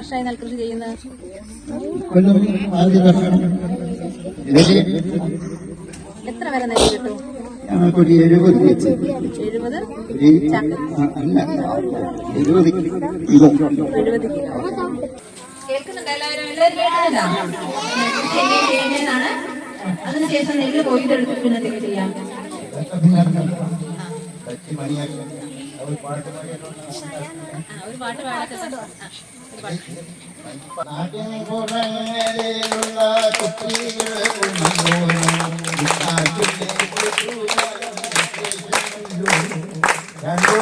വർഷമായി നെൽകൃഷി ചെയ്യുന്നത് എത്ര വരെ നെല്ല് കിട്ടും? എഴുപത് എഴുപത്? ഒരു എഴുപത് കിലോ. എഴുപത് കേൾക്കുന്നുണ്ട് എല്ലാവരും? എല്ലാവരും ചെയ്യുന്നതെന്നാണ് അതിനുശേഷം നെല്ല് കൊയ്തെടുത്തിട്ട് പിന്നെ ചെയ്യാം. ആ, ഒരു പാട്ട് പാടൊക്കെ നാട്ടിൻ പുറങ്ങളിലുള്ള കുട്ടികളും രണ്ടോ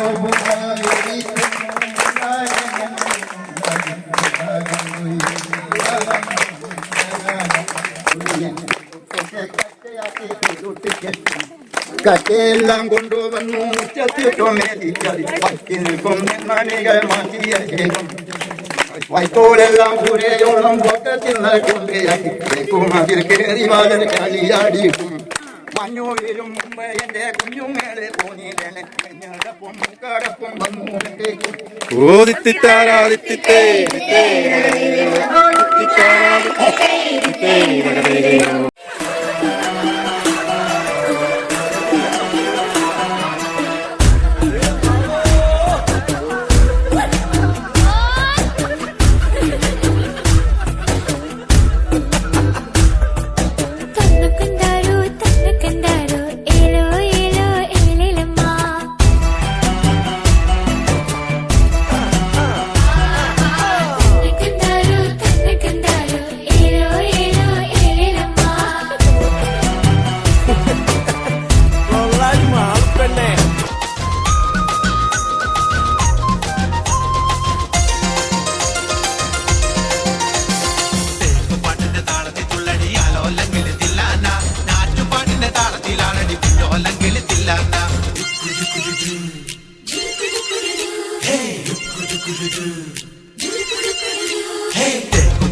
കറ്റയെല്ലാം കൊണ്ടുവന്നു. മുറ്റത്തിട്ടോ മേലിച്ചത് പത്തിൽ കൊന്നികൾ മാറ്റിയ ശേഷം വൈക്കോലെല്ലാം പുരയോളം പൊക്കത്തിൽ നടക്കുമ്പോഴേക്കും അതിൽ കയറി വാതിൽ കളിയാടിയിട്ടും മഞ്ഞു വീരും മുമ്പ് എന്റെ കുഞ്ഞുങ്ങളെ പോന്നില്ലേ പൊന്നും കടപ്പും വന്നു ഓദിത്തിത്താരാദിത്തിത്തേ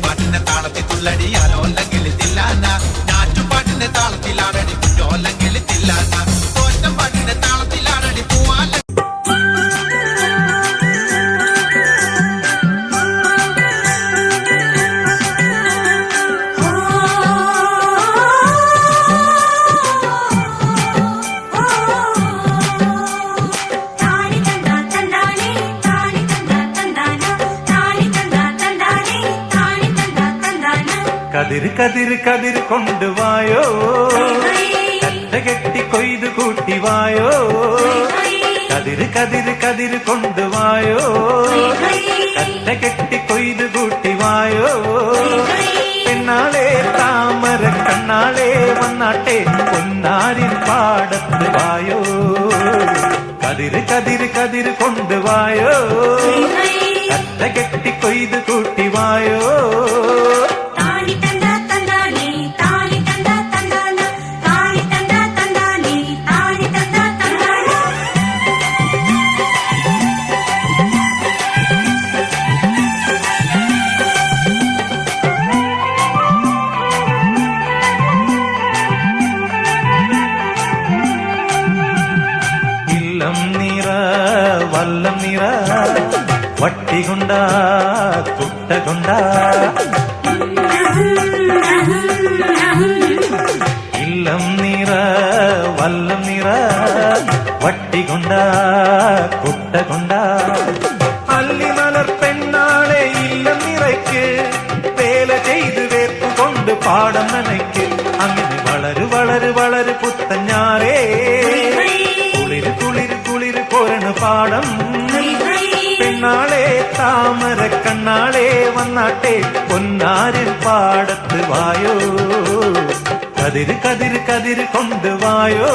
പാട്ടിന്റെ താളത്തിൽ തുള്ളടി ആലോല്ലെങ്കിൽ തില്ലാന? നാറ്റുപാട്ടിന്റെ താളത്തിലാണടി പിന്നോല്ലെങ്കിൽ തില്ലാന? கதிர் கதிர் கதிர் கொண்டு வாயோ. கத்த கெட்டி கொய்து கூட்டி வாயோ. கதிர் கதிர் கதிர் கொண்டு வாயோ. கத்த கெட்டி கொய்து கூட்டி வாயோ. பின்னாலே தாமர கண்ணாலே வண்ணாட்டே பொன்னாரின் பாடத்து வாயோ. கதிர் கதிர் கதிர் கொண்டு வாயோ. கத்த கெட்டி கொய்து கூட்டி ஆடிகொண்டா துட்ட கொண்டா. இல்லம் நீர வல்லம் நீர வட்டி கொண்டா குட்ட கொண்டா. அள்ளி மலர் பெண்ணாலே இல்லம் நிறைக்கு. வேலை செய்து வேப்பு கொண்டு பாடம் நினைக்கு. அங்கே வளரு வளரு வளரு புத்தஞ்சாரே குளிர் குளிர் குளிர் பொருணு பாடம் പെണ്ണാളെ താമര കണ്ണാളെ വന്നാട്ടെ പൊന്നാരിൽ പാടത്ത് വായോ. കതിര് കതിര് കതിര് കൊണ്ടുവായോ വായോ.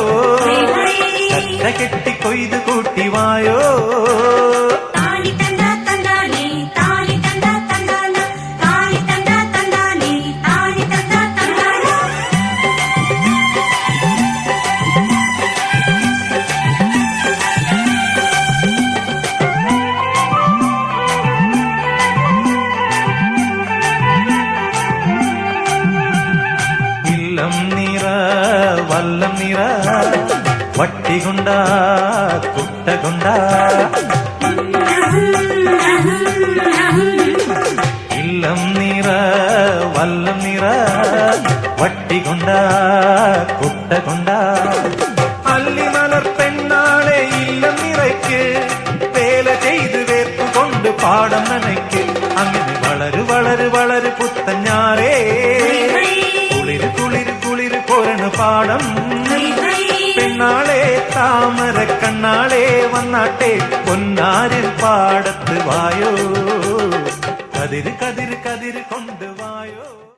കെട്ടി കൊയ്ത് കൂട്ടി വായോ. గుంటగుండా ఇల్లం నీరా వల్లం నీరా వట్టిగుండా కుట్టగుండా அள்ளி மலர் பெண்ணாளே இல்லம் நிறைக்கு வேலை செய்து வேர்ப்பு கொண்டு பாடம் நினைக்கு. அங்கே வளரு வளரு வளரு புத்தஞ்சாரே குளிர் குளிர் குளிர் பொருணு பாடம். പെണ്ണാളെ താമര കണ്ണാളെ വന്നാട്ടെ പൊന്നാരിൽ പാടത്ത് വായോ. കതിര് കതിര് കതിര് കൊണ്ട്